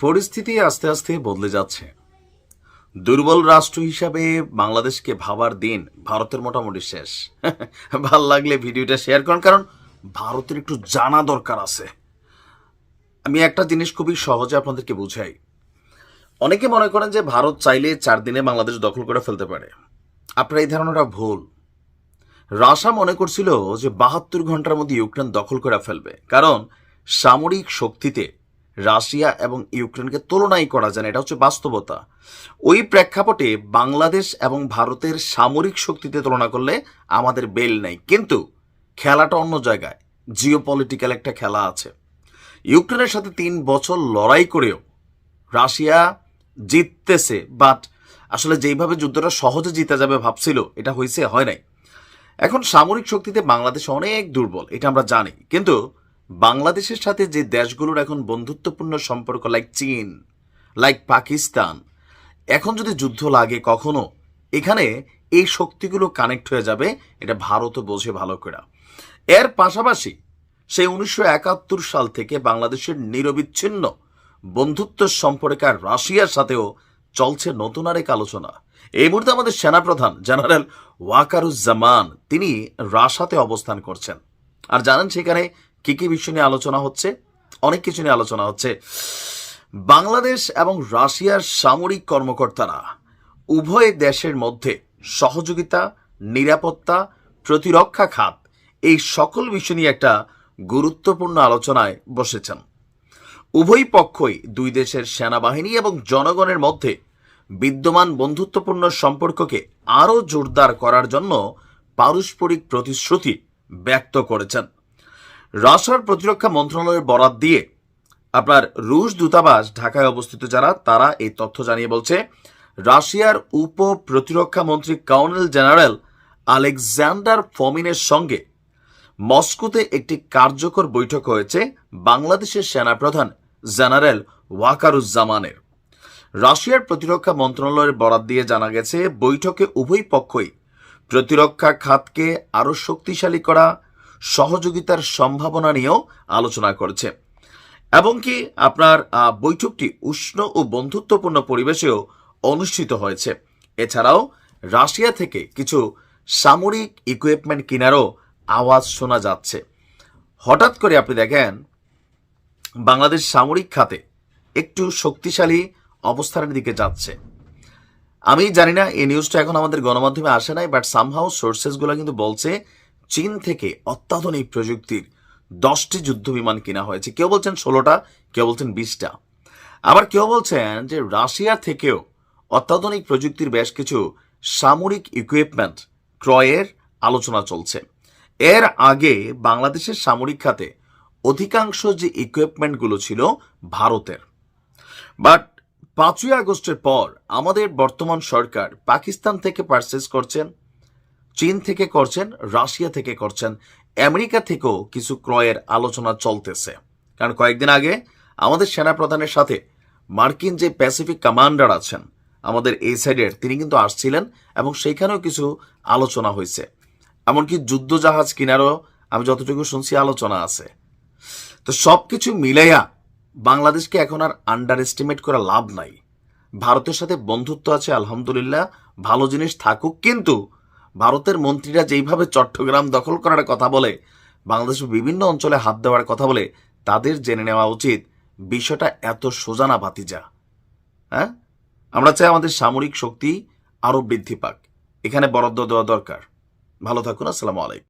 পরিস্থিতি আস্তে আস্তে বদলে যাচ্ছে। দুর্বল রাষ্ট্র হিসাবে বাংলাদেশকে ভাবার দিন ভারতের মোটামুটি শেষ। ভালো লাগলে ভিডিওটা শেয়ার করুন, কারণ ভারতের একটু জানা দরকার আছে। আমি একটা জিনিস খুবই সহজে আপনাদেরকে বুঝাই। অনেকে মনে করেন যে ভারত চাইলে চার দিনে বাংলাদেশ দখল করে ফেলতে পারে। আপনার এই ধারণাটা ভুল। রাশা মনে করছিল যে বাহাত্তর ঘণ্টার মধ্যে ইউক্রেন দখল করে ফেলবে, কারণ সামরিক শক্তিতে রাশিয়া এবং ইউক্রেনকে তুলনাই করা যায় না, এটা হচ্ছে বাস্তবতা। ওই প্রেক্ষাপটে বাংলাদেশ এবং ভারতের সামরিক শক্তিতে তুলনা করলে আমাদের বেল নেই। কিন্তু খেলাটা অন্য জায়গায় জিও পলিটিক্যাল একটা খেলা আছে। ইউক্রেনের সাথে তিন বছর লড়াই করেও রাশিয়া জিততেছে বাট আসলে যেইভাবে যুদ্ধটা সহজে জিতে যাবে ভাবছিল, এটা হয়েছে, হয় নাই। এখন সামরিক শক্তিতে বাংলাদেশ অনেক দুর্বল, এটা আমরা জানি। কিন্তু বাংলাদেশের সাথে যে দেশগুলোর এখন বন্ধুত্বপূর্ণ সম্পর্ক লাইক চীন লাইক পাকিস্তান, এখন যদি যুদ্ধ লাগে কখনো, এখানে এই শক্তিগুলো কানেক্ট হয়ে যাবে, এটা ভারতও বোঝে ভালো করে। এর পাশাপাশি সেই উনিশশো একাত্তর সাল থেকে বাংলাদেশের নিরবিচ্ছিন্ন বন্ধুত্ব সম্পর্কে আর রাশিয়ার সাথেও চলছে নতুন আরেক আলোচনা। এই মুহূর্তে আমাদের সেনাপ্রধান জেনারেল ওয়াকারুজ্জামান, তিনি রাশাতে অবস্থান করছেন। আর জানেন সেখানে কি কি বিষয় নিয়ে আলোচনা হচ্ছে? অনেক কিছু নিয়ে আলোচনা হচ্ছে। বাংলাদেশ এবং রাশিয়ার সামরিক কর্মকর্তারা উভয় দেশের মধ্যে সহযোগিতা, নিরাপত্তা, প্রতিরক্ষা খাত এই সকল বিষয় নিয়ে একটা গুরুত্বপূর্ণ আলোচনায় বসেছেন। উভয় পক্ষই দুই দেশের সেনাবাহিনী এবং জনগণের মধ্যে বিদ্যমান বন্ধুত্বপূর্ণ সম্পর্ককে আরও জোরদার করার জন্য পারস্পরিক প্রতিশ্রুতি ব্যক্ত করেছেন। রাশিয়ার প্রতিরক্ষা মন্ত্রণালয়ের বরাত দিয়ে আপনার রুশ দূতাবাস ঢাকায় অবস্থিত যারা, তারা এই তথ্য জানিয়ে বলছে, রাশিয়ার উপ প্রতিরক্ষা মন্ত্রী কর্নেল জেনারেল আলেকজান্ডার ফমিনের সঙ্গে মস্কোতে একটি কার্যকর বৈঠক হয়েছে বাংলাদেশের সেনাপ্রধান জেনারেল ওয়াকারুজ্জামানের। রাশিয়ার প্রতিরক্ষা মন্ত্রণালয়ের বরাত দিয়ে জানা গেছে, বৈঠকে উভয় পক্ষই প্রতিরক্ষা খাতকে আরও শক্তিশালী করা সহযোগিতার সম্ভাবনা নিয়েও আলোচনা করেছে। এবং কি আপনার বৈঠকটি উষ্ণ ও বন্ধুত্বপূর্ণ পরিবেশেও অনুষ্ঠিত হয়েছে। এছাড়াও রাশিয়া থেকে কিছু সামরিক ইকুইপমেন্ট কেনারও আওয়াজ শোনা যাচ্ছে। হঠাৎ করে আপনি দেখেন, বাংলাদেশ সামরিক খাতে একটু শক্তিশালী অবস্থানের দিকে যাচ্ছে। আমি জানি না, এই নিউজটা এখন আমাদের গণমাধ্যমে আসে নাই বাট সামহাউ সোর্সেসগুলো কিন্তু বলছে চীন থেকে অত্যাধুনিক প্রযুক্তির দশটি যুদ্ধ বিমান কেনা হয়েছে। কেউ বলছেন ষোলোটা, কেউ বলছেন বিশটা। আবার কেউ বলছেন যে রাশিয়া থেকেও অত্যাধুনিক প্রযুক্তির বেশ কিছু সামরিক ইকুইপমেন্ট ক্রয়ের আলোচনা চলছে। এর আগে বাংলাদেশের সামরিক খাতে অধিকাংশ যে ইকুইপমেন্টগুলো ছিল ভারতের। বাট পাঁচই আগস্টের পর আমাদের বর্তমান সরকার পাকিস্তান থেকে পারচেস করছেন চীন থেকে করছেন, রাশিয়া থেকে করছেন, আমেরিকা থেকেও কিছু ক্রয়ের আলোচনা চলতেছে। কারণ কয়েকদিন আগে আমাদের সেনাপ্রধানের সাথে মার্কিন যে প্যাসিফিক কমান্ডার আছেন, আমাদের এই সাইডের, তিনি কিন্তু আসছিলেন এবং সেইখানেও কিছু আলোচনা হয়েছে। এমনকি যুদ্ধ জাহাজ কিনারও আমি যতটুকু শুনছি আলোচনা আছে। তো সব কিছু মিলাইয়া বাংলাদেশকে এখন আর আন্ডার এস্টিমেট করা লাভ নাই। ভারতের সাথে বন্ধুত্ব আছে, আলহামদুলিল্লাহ, ভালো জিনিস থাকুক, কিন্তু ভারতের মন্ত্রীরা যেইভাবে চট্টগ্রাম দখল করার কথা বলে, বাংলাদেশের বিভিন্ন অঞ্চলে হাত দেওয়ার কথা বলে, তাদের জেনে নেওয়া উচিত বিষয়টা এত সোজানা ভাতিজা। হ্যাঁ? আমরা চাই আমাদের সামরিক শক্তি আরও বৃদ্ধি পাক। এখানে বরাদ্দ দেওয়া দরকার। ভালো থাকুন, আসসালামু আলাইকুম।